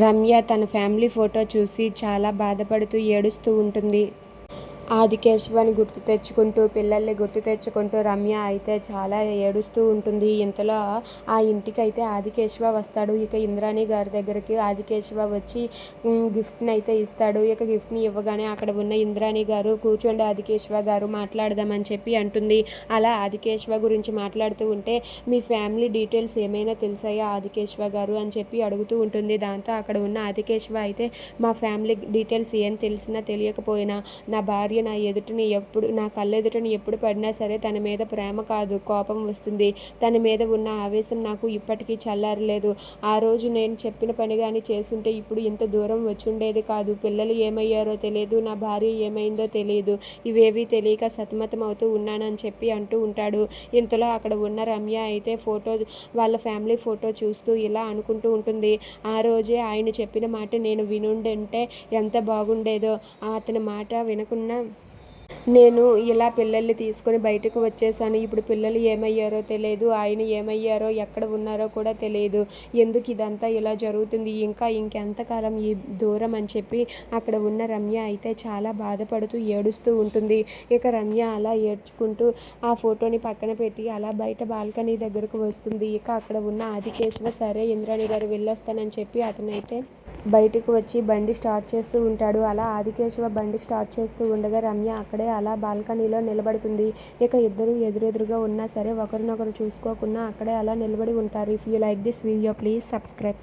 రమ్య తన family photo చూసి చాలా బాధపడుతూ ఏడుస్తూ ఉంటుంది. ఆదికేశవాన్ని గుర్తు తెచ్చుకుంటూ పిల్లల్ని గుర్తు తెచ్చుకుంటూ రమ్య అయితే చాలా ఏడుస్తూ ఉంటుంది. ఇంతలో ఆ ఇంటికి అయితే ఆదికేశవ వస్తాడు. ఇక ఇంద్రాణి గారి దగ్గరికి ఆదికేశవ వచ్చి గిఫ్ట్ని అయితే ఇస్తాడు. ఇక గిఫ్ట్ని ఇవ్వగానే అక్కడ ఉన్న ఇంద్రాణి గారు కూర్చోండి ఆదికేశవ గారు మాట్లాడదామని చెప్పి అంటుంది. అలా ఆదికేశవ గురించి మాట్లాడుతూ ఉంటే మీ ఫ్యామిలీ డీటెయిల్స్ ఏమైనా తెలిసాయా ఆదికేశవ గారు? అని చెప్పి అడుగుతూ ఉంటుంది. దాంతో అక్కడ ఉన్న ఆదికేశవ అయితే మా ఫ్యామిలీ డీటెయిల్స్ ఏం తెలిసినా తెలియకపోయినా నా భార్య నా ఎదుటిని ఎప్పుడు నా కళ్ళెదుటని ఎప్పుడు పడినా సరే తన మీద ప్రేమ కాదు కోపం వస్తుంది. తన మీద ఉన్న ఆవేశం నాకు ఇప్పటికీ చల్లారలేదు. ఆ రోజు నేను చెప్పిన పని కానీ చేస్తుంటే ఇప్పుడు ఇంత దూరం వచ్చుండేది కాదు. పిల్లలు ఏమయ్యారో తెలియదు నా భార్య ఏమైందో తెలియదు. ఇవేవి తెలియక సతమతం అవుతూ ఉన్నానని చెప్పి అంటూ ఉంటాడు. ఇంతలో అక్కడ ఉన్న రమ్య అయితే ఫోటో వాళ్ళ ఫ్యామిలీ ఫోటో చూస్తూ ఇలా అనుకుంటూ ఉంటుంది. ఆ రోజే ఆయన చెప్పిన మాట నేను వినుండంటే ఎంత బాగుండేదో. అతని మాట వినకున్నా నేను ఇలా పిల్లల్ని తీసుకొని బయటకు వచ్చేసాను. ఇప్పుడు పిల్లలు ఏమయ్యారో తెలియదు ఆయన ఏమయ్యారో ఎక్కడ ఉన్నారో కూడా తెలియదు ఎందుకు ఇదంతా ఇలా జరుగుతుంది? ఇంకా ఇంకెంతకాలం ఈ దూరం అని చెప్పి అక్కడ ఉన్న రమ్య అయితే చాలా బాధపడుతూ ఏడుస్తూ ఉంటుంది. ఇక రమ్య అలా ఏడ్చుకుంటూ ఆ ఫోటోని పక్కన పెట్టి అలా బయట బాల్కనీ దగ్గరకు వస్తుంది. ఇక అక్కడ ఉన్న ఆదికేశవ సరే ఇంద్రాణి గారు వెళ్ళొస్తానని చెప్పి అతనైతే బయటకు వచ్చి బండి స్టార్ట్ చేస్తూ ఉంటాడు. అలా ఆదికేశవ బండి స్టార్ట్ చేస్తూ ఉండగా రమ్య అక్కడే అలా బాల్కనీలో నిలబడుతుంది. ఇక ఇద్దరు ఎదురెదురుగా ఉన్నా సరే ఒకరినొకరు చూసుకోకుండా అక్కడే అలా నిలబడి ఉంటారు. If you like this video please subscribe